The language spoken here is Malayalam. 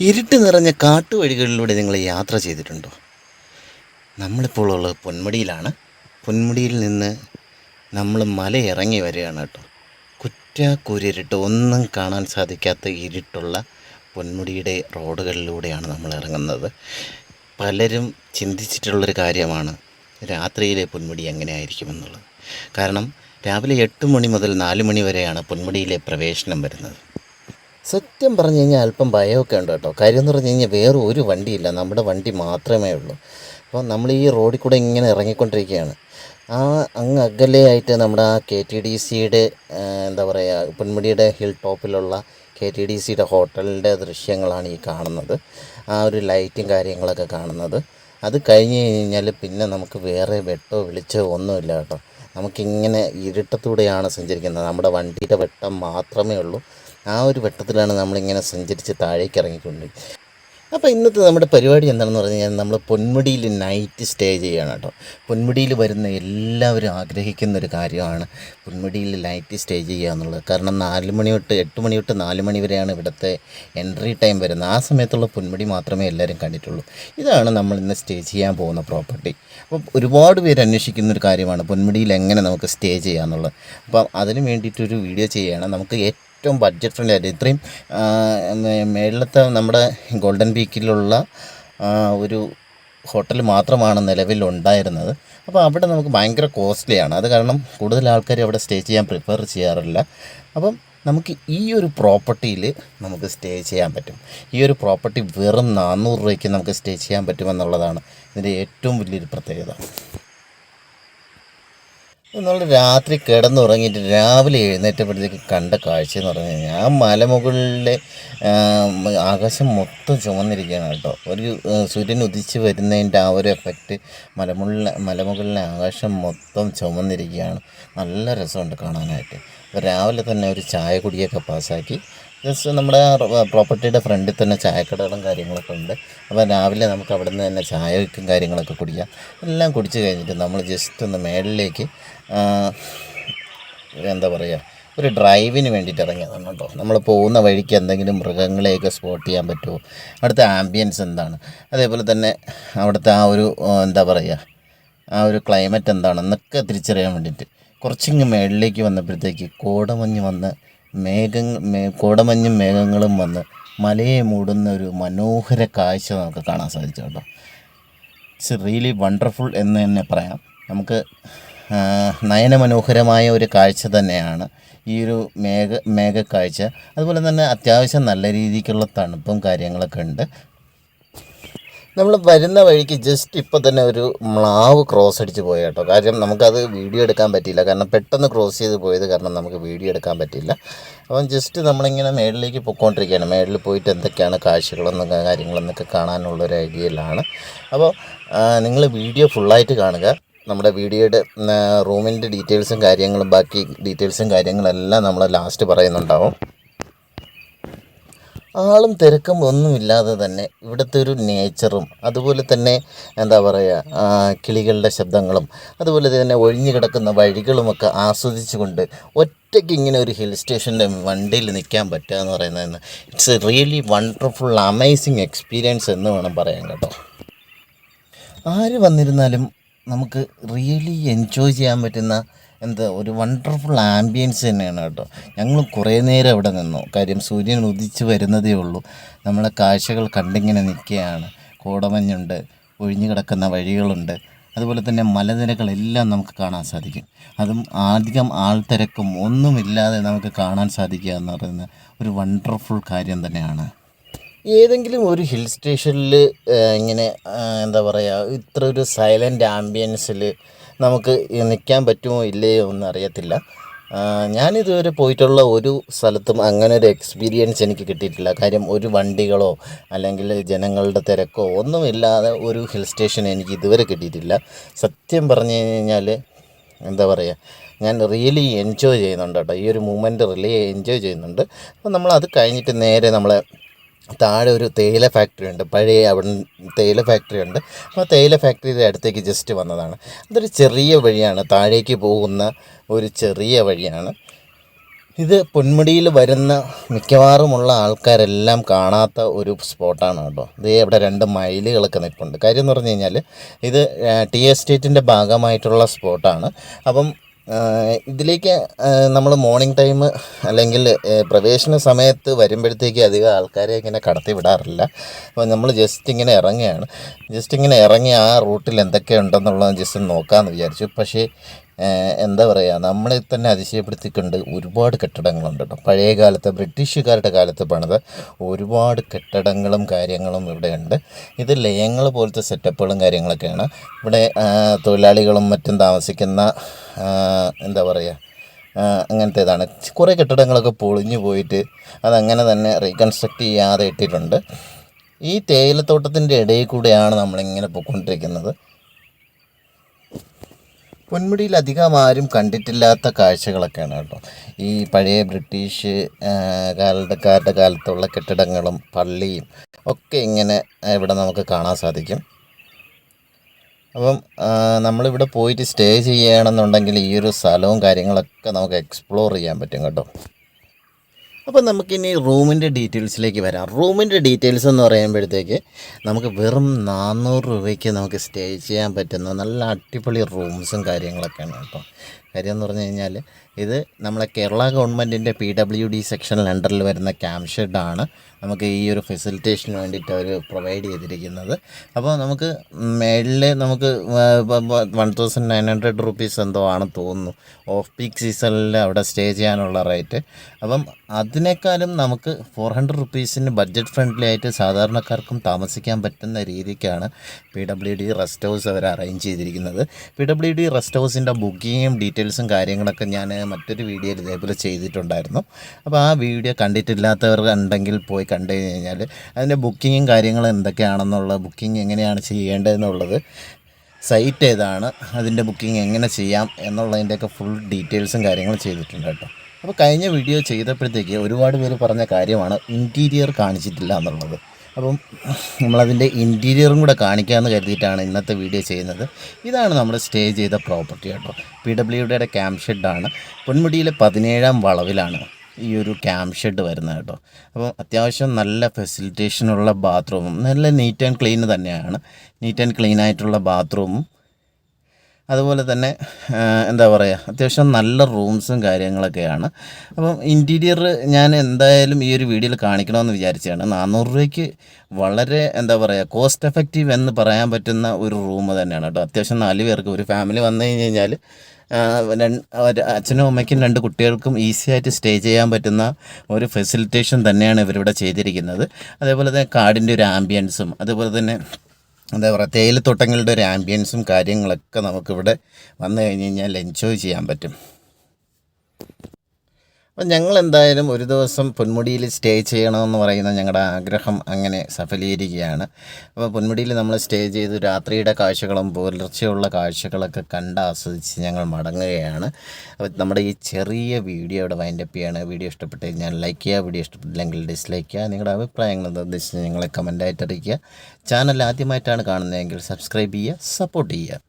ഇരുട്ട് നിറഞ്ഞ കാട്ടുവഴികളിലൂടെ നിങ്ങൾ യാത്ര ചെയ്തിട്ടുണ്ടോ? നമ്മളിപ്പോൾ ഉള്ളത് പൊന്മുടിയിലാണ്. പൊന്മുടിയിൽ നിന്ന് നമ്മൾ മല ഇറങ്ങി വരികയാണ് കേട്ടോ. കുറ്റാക്കൂരിരുട്ട് ഒന്നും കാണാൻ സാധിക്കാത്ത ഇരുട്ടുള്ള പൊന്മുടിയുടെ റോഡുകളിലൂടെയാണ് നമ്മൾ ഇറങ്ങുന്നത്. പലരും ചിന്തിച്ചിട്ടുള്ളൊരു കാര്യമാണ് രാത്രിയിലെ പൊന്മുടി എങ്ങനെയായിരിക്കുമെന്നുള്ളത്. കാരണം രാവിലെ എട്ട് മണി മുതൽ നാല് മണി വരെയാണ് പൊന്മുടിയിലെ പ്രവേശനം വരുന്നത്. സത്യം പറഞ്ഞു കഴിഞ്ഞാൽ അല്പം ഭയമൊക്കെ ഉണ്ട് കേട്ടോ. കാര്യം എന്ന് പറഞ്ഞു കഴിഞ്ഞാൽ വേറെ ഒരു വണ്ടിയില്ല. നമ്മുടെ വണ്ടി മാത്രമേ ഉള്ളൂ. അപ്പോൾ നമ്മൾ ഈ റോഡിൽ കൂടെ ഇങ്ങനെ ഇറങ്ങിക്കൊണ്ടിരിക്കുകയാണ്. ആ അങ്ങ് അകലെയായിട്ട് നമ്മുടെ ആ കെ ടി ഡി സിയുടെ എന്താ പറയുക പൊന്മുടിയുടെ ഹിൽ ടോപ്പിലുള്ള കെ ടി ഡി സിയുടെ ഹോട്ടലിന്റെ ദൃശ്യങ്ങളാണ് ഈ കാണുന്നത്. ആ ഒരു ലൈറ്റും കാര്യങ്ങളൊക്കെ കാണുന്നത്. അത് കഴിഞ്ഞ് കഴിഞ്ഞാൽ പിന്നെ നമുക്ക് വേറെ വെട്ടോ വിളിച്ചോ ഒന്നുമില്ല കേട്ടോ. നമുക്കിങ്ങനെ ഇരുട്ടത്തൂടെയാണ് സഞ്ചരിക്കുന്നത്. നമ്മുടെ വണ്ടിയുടെ വെട്ടം മാത്രമേ ഉള്ളൂ. ആ ഒരു വെട്ടത്തിലാണ് നമ്മളിങ്ങനെ സഞ്ചരിച്ച് താഴേക്ക് ഇറങ്ങിക്കൊണ്ട് അപ്പോൾ ഇന്നത്തെ നമ്മുടെ പരിപാടി എന്താണെന്ന് പറഞ്ഞു കഴിഞ്ഞാൽ നമ്മൾ പൊന്മുടിയിൽ നൈറ്റ് സ്റ്റേ ചെയ്യുകയാണ് കേട്ടോ. പൊന്മുടിയിൽ വരുന്ന എല്ലാവരും ആഗ്രഹിക്കുന്ന ഒരു കാര്യമാണ് പൊന്മുടിയിൽ നൈറ്റ് സ്റ്റേ ചെയ്യുക എന്നുള്ളത്. കാരണം നാല് മണി തൊട്ട് എട്ട് മണി തൊട്ട് നാല് മണി വരെയാണ് ഇവിടുത്തെ എൻട്രി ടൈം വരുന്നത്. ആ സമയത്തുള്ള പൊന്മുടി മാത്രമേ എല്ലാവരും കണ്ടിട്ടുള്ളൂ. ഇതാണ് നമ്മൾ ഇന്ന് സ്റ്റേ ചെയ്യാൻ പോകുന്ന പ്രോപ്പർട്ടി അപ്പോൾ ഒരുപാട് പേര് അന്വേഷിക്കുന്ന ഒരു കാര്യമാണ് പൊന്മുടിയിൽ എങ്ങനെ നമുക്ക് സ്റ്റേ ചെയ്യാമെന്നുള്ളത് അപ്പം അതിന് വേണ്ടിയിട്ടൊരു വീഡിയോ ചെയ്യുകയാണ്. നമുക്ക് ഏറ്റവും ബഡ്ജറ്റ് ഫ്രണ്ട്ലി ആയിട്ട് ഇത്രയും മേളിലത്തെ നമ്മുടെ ഗോൾഡൻ പീക്കിലുള്ള ഒരു ഹോട്ടൽ മാത്രമാണ് നിലവിൽ ഉണ്ടായിരുന്നത്. അപ്പോൾ അവിടെ നമുക്ക് ഭയങ്കര കോസ്റ്റ്ലിയാണ് അത് കാരണം കൂടുതൽ ആൾക്കാർ അവിടെ സ്റ്റേ ചെയ്യാൻ പ്രിഫർ ചെയ്യാറില്ല. അപ്പം നമുക്ക് ഈ ഒരു പ്രോപ്പർട്ടിയിൽ നമുക്ക് സ്റ്റേ ചെയ്യാൻ പറ്റും. ഈ ഒരു പ്രോപ്പർട്ടി വെറും നാനൂറ് രൂപയ്ക്ക് നമുക്ക് സ്റ്റേ ചെയ്യാൻ പറ്റുമെന്നുള്ളതാണ് ഇതിന്റെ ഏറ്റവും വലിയൊരു പ്രത്യേകത. നമ്മൾ രാത്രി കിടന്നുറങ്ങിയിട്ട് രാവിലെ എഴുന്നേറ്റപ്പോഴത്തേക്ക് കണ്ട കാഴ്ച എന്ന് പറഞ്ഞു കഴിഞ്ഞാൽ ആ മലമുകളിലെ ആകാശം മൊത്തം ചുമന്നിരിക്കുകയാണ് കേട്ടോ. ഒരു സൂര്യൻ ഉദിച്ച് വരുന്നതിന്റെ ആ ഒരു എഫക്റ്റ് മലമുകളിലെ മലമുകളിലെ ആകാശം മൊത്തം ചുമന്നിരിക്കുകയാണ്. നല്ല രസമുണ്ട് കാണാനായിട്ട്. അപ്പോൾ രാവിലെ തന്നെ ഒരു ചായ കുടിയൊക്കെ പാസ്സാക്കി ജസ്റ്റ് നമ്മുടെ പ്രോപ്പർട്ടിയുടെ ഫ്രണ്ടിൽ തന്നെ ചായക്കടകളും കാര്യങ്ങളൊക്കെ ഉണ്ട്. അപ്പോൾ രാവിലെ നമുക്ക് അവിടെ നിന്ന് തന്നെ ചായക്കും കാര്യങ്ങളൊക്കെ കുടിക്കാം. എല്ലാം കുടിച്ച് കഴിഞ്ഞിട്ട് നമ്മൾ ജസ്റ്റ് ഒന്ന് മേളിലേക്ക് എന്താ പറയുക ഒരു ഡ്രൈവിന് വേണ്ടിയിട്ട് ഇറങ്ങിയതാണ് കേട്ടോ. നമ്മൾ പോകുന്ന വഴിക്ക് എന്തെങ്കിലും മൃഗങ്ങളെയൊക്കെ സ്പോട്ട് ചെയ്യാൻ പറ്റുമോ? അവിടുത്തെ ആംബിയൻസ് എന്താണ്? അതേപോലെ തന്നെ അവിടുത്തെ ആ ഒരു എന്താ പറയുക ആ ഒരു ക്ലൈമറ്റ് എന്താണെന്നൊക്കെ തിരിച്ചറിയാൻ വേണ്ടിയിട്ട് കുറച്ചിങ്ങ് മേളിലേക്ക് വന്നപ്പോഴത്തേക്ക് കോടമഞ്ഞ് വന്ന് മേഘങ്ങൾ കോടമഞ്ഞും മേഘങ്ങളും വന്ന് മലയെ മൂടുന്ന ഒരു മനോഹര കാഴ്ച നമുക്ക് കാണാൻ സാധിച്ചു കേട്ടോ. ഇറ്റ്സ് റിയലി വണ്ടർഫുൾ എന്ന് തന്നെ പറയാം. നമുക്ക് നയനമനോഹരമായ ഒരു കാഴ്ച തന്നെയാണ് ഈ ഒരു മേഘ മേഘക്കാഴ്ച. അതുപോലെ തന്നെ അത്യാവശ്യം നല്ല രീതിക്കുള്ള തണുപ്പും കാര്യങ്ങളൊക്കെ ഉണ്ട്. നമ്മൾ വരുന്ന വഴിക്ക് ജസ്റ്റ് ഇപ്പോൾ തന്നെ ഒരു മ്ലാവ് ക്രോസ് അടിച്ച് പോയ കേട്ടോ. കാര്യം നമുക്കത് വീഡിയോ എടുക്കാൻ പറ്റിയില്ല. കാരണം പെട്ടെന്ന് ക്രോസ് ചെയ്ത് പോയത് കാരണം നമുക്ക് വീഡിയോ എടുക്കാൻ പറ്റില്ല അപ്പം ജസ്റ്റ് നമ്മളിങ്ങനെ മേളിലേക്ക് പൊയ്ക്കൊണ്ടിരിക്കുകയാണ് മേളിൽ പോയിട്ട് എന്തൊക്കെയാണ് കാഴ്ചകളെന്നൊക്കെ കാര്യങ്ങളെന്നൊക്കെ കാണാനുള്ള ഒരു ഐഡിയയിലാണ്. അപ്പോൾ നിങ്ങൾ വീഡിയോ ഫുള്ളായിട്ട് കാണുക. നമ്മുടെ വീഡിയോയുടെ റൂമിന്റെ ഡീറ്റെയിൽസും കാര്യങ്ങളും ബാക്കി ഡീറ്റെയിൽസും കാര്യങ്ങളെല്ലാം നമ്മൾ ലാസ്റ്റ് പറയുന്നുണ്ടാവും. ആളും തിരക്കും ഒന്നുമില്ലാതെ തന്നെ ഇവിടുത്തെ ഒരു നേച്ചറും അതുപോലെ തന്നെ എന്താ പറയുക കിളികളുടെ ശബ്ദങ്ങളും അതുപോലെ തന്നെ ഒഴിഞ്ഞു കിടക്കുന്ന വഴികളുമൊക്കെ ആസ്വദിച്ചുകൊണ്ട് ഒറ്റയ്ക്ക് ഇങ്ങനെ ഒരു ഹിൽ സ്റ്റേഷന്റെ വണ്ടിയിൽ നിൽക്കാൻ പറ്റുക എന്ന് പറയുന്നത് it's a really wonderful amazing experience എന്ന് വേണം പറയാൻ കേട്ടോ. ആര് വന്നിരുന്നാലും നമുക്ക് റിയലി എൻജോയ് ചെയ്യാൻ പറ്റുന്ന എന്താ ഒരു വണ്ടർഫുൾ ആംബിയൻസ് തന്നെയാണ് കേട്ടോ. ഞങ്ങൾ കുറേ നേരം അവിടെ നിന്നു. കാര്യം സൂര്യൻ ഉദിച്ച് വരുന്നതേ ഉള്ളൂ. നമ്മളെ കാഴ്ചകൾ കണ്ടിങ്ങനെ നിൽക്കുകയാണ്. കോടമഞ്ഞുണ്ട് ഒഴിഞ്ഞു കിടക്കുന്ന വഴികളുണ്ട്. അതുപോലെ തന്നെ മലനിരകളെല്ലാം നമുക്ക് കാണാൻ സാധിക്കും. അതും അധികം ആൾത്തിരക്കും ഒന്നുമില്ലാതെ നമുക്ക് കാണാൻ സാധിക്കുക എന്ന് പറയുന്ന ഒരു വണ്ടർഫുൾ കാര്യം തന്നെയാണ്. ഏതെങ്കിലും ഒരു ഹിൽ സ്റ്റേഷനിൽ ഇങ്ങനെ എന്താ പറയുക ഇത്ര ഒരു സൈലന്റ് ആംബിയൻസിൽ നമുക്ക് നിൽക്കാൻ പറ്റുമോ ഇല്ലയോ ഒന്നും അറിയത്തില്ല. ഞാനിതുവരെ പോയിട്ടുള്ള ഒരു സ്ഥലത്തും അങ്ങനെ ഒരു എക്സ്പീരിയൻസ് എനിക്ക് കിട്ടിയിട്ടില്ല. കാര്യം ഒരു വണ്ടികളോ അല്ലെങ്കിൽ ജനങ്ങളുടെ തിരക്കോ ഒന്നുമില്ലാതെ ഒരു ഹിൽ സ്റ്റേഷൻ എനിക്ക് ഇതുവരെ കിട്ടിയിട്ടില്ല. സത്യം പറഞ്ഞു കഴിഞ്ഞാൽ എന്താ പറയുക ഞാൻ റിയലി എൻജോയ് ചെയ്യുന്നുണ്ട് കേട്ടോ. ഈ ഒരു മൂമെന്റ് റിയലി എൻജോയ് ചെയ്യുന്നുണ്ട്. അപ്പോൾ നമ്മൾ അത് കഴിഞ്ഞിട്ട് നേരെ നമ്മളെ താഴെ ഒരു തേയില ഫാക്ടറി ഉണ്ട്. പഴയ അവിടെ തേയില ഫാക്ടറി ഉണ്ട്. അപ്പോൾ ആ തേയില ഫാക്ടറിയുടെ അടുത്തേക്ക് ജസ്റ്റ് വന്നതാണ്. അതൊരു ചെറിയ വഴിയാണ്. താഴേക്ക് പോകുന്ന ഒരു ചെറിയ വഴിയാണ്. ഇത് പൊന്മുടിയിൽ വരുന്ന മിക്കവാറുമുള്ള ആൾക്കാരെല്ലാം കാണാത്ത ഒരു സ്പോട്ടാണ് കേട്ടോ. ഇത് ഇവിടെ രണ്ട് മയിലുകളൊക്കെ നിൽപ്പുണ്ട്. കാര്യം എന്ന് പറഞ്ഞു കഴിഞ്ഞാൽ ഇത് ടി എസ്റ്റേറ്റിന്റെ ഭാഗമായിട്ടുള്ള സ്പോട്ടാണ് അപ്പം ഇതിലേക്ക് നമ്മൾ മോർണിംഗ് ടൈം അല്ലെങ്കിൽ പ്രവേശന സമയത്ത് വരുമ്പോഴത്തേക്ക് അധികം ആൾക്കാരെ ഇങ്ങനെ കടത്തി വിടാറില്ല. അപ്പോൾ നമ്മൾ ജസ്റ്റ് ഇങ്ങനെ ഇറങ്ങുകയാണ്. ജസ്റ്റ് ഇങ്ങനെ ഇറങ്ങി ആ റൂട്ടിൽ എന്തൊക്കെ ഉണ്ടെന്നുള്ളത് ജസ്റ്റ് നോക്കാമെന്ന് വിചാരിച്ചു. പക്ഷേ എന്താ പറയുക നമ്മളെ തന്നെ അതിശയപ്പെടുത്തിക്കൊണ്ട് ഒരുപാട് കെട്ടിടങ്ങളുണ്ട് കേട്ടോ പഴയ കാലത്ത് ബ്രിട്ടീഷുകാരുടെ കാലത്ത് പണിത ഒരുപാട് കെട്ടിടങ്ങളും കാര്യങ്ങളും ഇവിടെയുണ്ട്. ഇത് ലയങ്ങൾ പോലത്തെ സെറ്റപ്പുകളും കാര്യങ്ങളൊക്കെയാണ്. ഇവിടെ തൊഴിലാളികളും മറ്റും താമസിക്കുന്ന എന്താ പറയുക അങ്ങനത്തെ ഇതാണ് കുറേ കെട്ടിടങ്ങളൊക്കെ പൊളിഞ്ഞു പോയിട്ട് അതങ്ങനെ തന്നെ റീകൺസ്ട്രക്റ്റ് ചെയ്യാതെ ഇട്ടിട്ടുണ്ട്. ഈ തേയിലത്തോട്ടത്തിന്റെ ഇടയിൽ കൂടെയാണ് നമ്മളിങ്ങനെ പോയിക്കൊണ്ടിരിക്കുന്നത്. പൊന്മുടിയിൽ അധികം ആരും കണ്ടിട്ടില്ലാത്ത കാഴ്ചകളൊക്കെയാണ് കേട്ടോ. ഈ പഴയ ബ്രിട്ടീഷ് കാലക്കാരുടെ കാലത്തുള്ള കെട്ടിടങ്ങളും പള്ളിയും ഒക്കെ ഇങ്ങനെ ഇവിടെ നമുക്ക് കാണാൻ സാധിക്കും. അപ്പം നമ്മളിവിടെ പോയിട്ട് സ്റ്റേ ചെയ്യുകയാണെന്നുണ്ടെങ്കിൽ ഈ ഒരു സ്ഥലവും കാര്യങ്ങളൊക്കെ നമുക്ക് എക്സ്പ്ലോർ ചെയ്യാൻ പറ്റും കേട്ടോ. അപ്പോൾ നമുക്കിനി റൂമിന്റെ ഡീറ്റെയിൽസിലേക്ക് വരാം. റൂമിന്റെ ഡീറ്റെയിൽസ് എന്ന് പറയുമ്പോഴത്തേക്ക് നമുക്ക് വെറും നാനൂറ് രൂപയ്ക്ക് നമുക്ക് സ്റ്റേ ചെയ്യാൻ പറ്റുന്ന നല്ല അടിപൊളി റൂംസും കാര്യങ്ങളൊക്കെയാണ് കേട്ടോ. കാര്യം എന്ന് പറഞ്ഞു കഴിഞ്ഞാൽ ഇത് നമ്മളെ കേരള ഗവൺമെന്റിന്റെ പി ഡബ്ല്യു ഡി സെക്ഷനിൽ അണ്ടറിൽ വരുന്ന ക്യാമ്പ് ഷെഡാണ് നമുക്ക് ഈ ഒരു ഫെസിലിറ്റേഷന് വേണ്ടിയിട്ട് അവർ പ്രൊവൈഡ് ചെയ്തിരിക്കുന്നത്. അപ്പോൾ നമുക്ക് മേളിൽ നമുക്ക് one thousand nine hundred rupees എന്തോ ആണ് തോന്നുന്നു. ഓഫ് പീക്ക് സീസണിൽ അവിടെ സ്റ്റേ ചെയ്യാനുള്ള റേറ്റ് അപ്പം അതിനേക്കാളും നമുക്ക് ഫോർ ഹൺഡ്രഡ് റുപ്പീസിന് ബഡ്ജറ്റ് ഫ്രണ്ട്ലി ആയിട്ട് സാധാരണക്കാർക്കും താമസിക്കാൻ പറ്റുന്ന രീതിക്കാണ് P W D rest house അവർ അറേഞ്ച് ചെയ്തിരിക്കുന്നത്. പി ഡബ്ല്യു ഡി റെസ്റ്റ് ഹൗസിന്റെ ബുക്കിങ്ങും ഡീറ്റെയിൽസും കാര്യങ്ങളൊക്കെ ഞാൻ മറ്റൊരു വീഡിയോയിൽ ഇതേപോലെ ചെയ്തിട്ടുണ്ടായിരുന്നു. അപ്പോൾ ആ വീഡിയോ കണ്ടിട്ടില്ലാത്തവർ ഉണ്ടെങ്കിൽ പോയി കണ്ടു കഴിഞ്ഞാൽ അതിന്റെ ബുക്കിങ്ങും കാര്യങ്ങളും എന്തൊക്കെയാണെന്നുള്ളത് ബുക്കിംഗ് എങ്ങനെയാണ് ചെയ്യേണ്ടതെന്നുള്ളത് സൈറ്റ് ഏതാണ് അതിന്റെ ബുക്കിംഗ് എങ്ങനെ ചെയ്യാം എന്നുള്ളതിന്റെയൊക്കെ ഫുൾ ഡീറ്റെയിൽസും കാര്യങ്ങളും ചെയ്തിട്ടുണ്ട് കേട്ടോ. അപ്പോൾ കഴിഞ്ഞ വീഡിയോ ചെയ്തപ്പോഴത്തേക്ക് ഒരുപാട് പേര് പറഞ്ഞ കാര്യമാണ് ഇന്റീരിയർ കാണിച്ചിട്ടില്ല എന്നുള്ളത്. അപ്പം നമ്മളതിന്റെ ഇന്റീരിയറും കൂടെ കാണിക്കാമെന്ന് കരുതിയിട്ടാണ് ഇന്നത്തെ വീഡിയോ ചെയ്യുന്നത്. ഇതാണ് നമ്മൾ സ്റ്റേ ചെയ്ത പ്രോപ്പർട്ടി കേട്ടോ. പി ഡബ്ല്യുഡിയുടെ ക്യാമ്പ് ഷെഡാണ് പൊന്മുടിയിലെ പതിനേഴാം വളവിലാണ് ഈ ഒരു ക്യാമ്പ് ഷെഡ് വരുന്നത് കേട്ടോ. അപ്പോൾ അത്യാവശ്യം നല്ല ഫെസിലിറ്റേഷനുള്ള ബാത്റൂമും നല്ല നീറ്റ് ആൻഡ് ക്ലീൻ തന്നെയാണ്. നീറ്റ് ആൻഡ് ക്ലീൻ ആയിട്ടുള്ള ബാത്റൂമും അതുപോലെ തന്നെ എന്താ പറയുക അത്യാവശ്യം നല്ല റൂംസും കാര്യങ്ങളൊക്കെയാണ്. അപ്പം ഇന്റീരിയർ ഞാൻ എന്തായാലും ഈ ഒരു വീഡിയോയിൽ കാണിക്കണമെന്ന് വിചാരിച്ചതാണ്. നാനൂറ് രൂപയ്ക്ക് വളരെ എന്താ പറയുക കോസ്റ്റ് എഫക്റ്റീവ് എന്ന് പറയാൻ പറ്റുന്ന ഒരു റൂം തന്നെയാണ് കേട്ടോ. അത്യാവശ്യം നാല് പേർക്ക് ഒരു ഫാമിലി വന്നു കഴിഞ്ഞ് കഴിഞ്ഞാൽ അച്ഛനും അമ്മയ്ക്കും രണ്ട് കുട്ടികൾക്കും ഈസി ആയിട്ട് സ്റ്റേ ചെയ്യാൻ പറ്റുന്ന ഒരു ഫെസിലിറ്റേഷൻ തന്നെയാണ് ഇവരിവിടെ ചെയ്തിരിക്കുന്നത്. അതേപോലെ തന്നെ കാടിന്റെ ഒരു ആംബിയൻസും അതുപോലെ തന്നെ എന്താ പറയുക തേയിലത്തോട്ടങ്ങളുടെ ഒരു ആംബിയൻസും കാര്യങ്ങളൊക്കെ നമുക്കിവിടെ വന്നു കഴിഞ്ഞ് കഴിഞ്ഞാൽ എൻജോയ് ചെയ്യാൻ പറ്റും. അപ്പം ഞങ്ങൾ എന്തായാലും ഒരു ദിവസം പൊന്മുടിയിൽ സ്റ്റേ ചെയ്യണമെന്ന് പറയുന്ന ഞങ്ങളുടെ ആഗ്രഹം അങ്ങനെ സഫലീകരിക്കുകയാണ്. അപ്പോൾ പൊന്മുടിയിൽ നമ്മൾ സ്റ്റേ ചെയ്ത് രാത്രിയുടെ കാഴ്ചകളും പുലർച്ചെയുള്ള കാഴ്ചകളൊക്കെ കണ്ട് ആസ്വദിച്ച് ഞങ്ങൾ മടങ്ങുകയാണ്. അപ്പോൾ നമ്മുടെ ഈ ചെറിയ വീഡിയോ ഇവിടെ വൈൻഡപ്പ് ചെയ്യാണ്. വീഡിയോ ഇഷ്ടപ്പെട്ട് കഴിഞ്ഞാൽ ലൈക്ക് ചെയ്യുക വീഡിയോ ഇഷ്ടപ്പെട്ടില്ലെങ്കിൽ ഡിസ്ലൈക്ക് ചെയ്യുക. നിങ്ങളുടെ അഭിപ്രായങ്ങൾ നിർദ്ദേശിച്ച് ഞങ്ങളെ കമന്റായിട്ട് അറിയിക്കുക. ചാനൽ ആദ്യമായിട്ടാണ് കാണുന്നതെങ്കിൽ സബ്സ്ക്രൈബ് ചെയ്യുക സപ്പോർട്ട് ചെയ്യുക.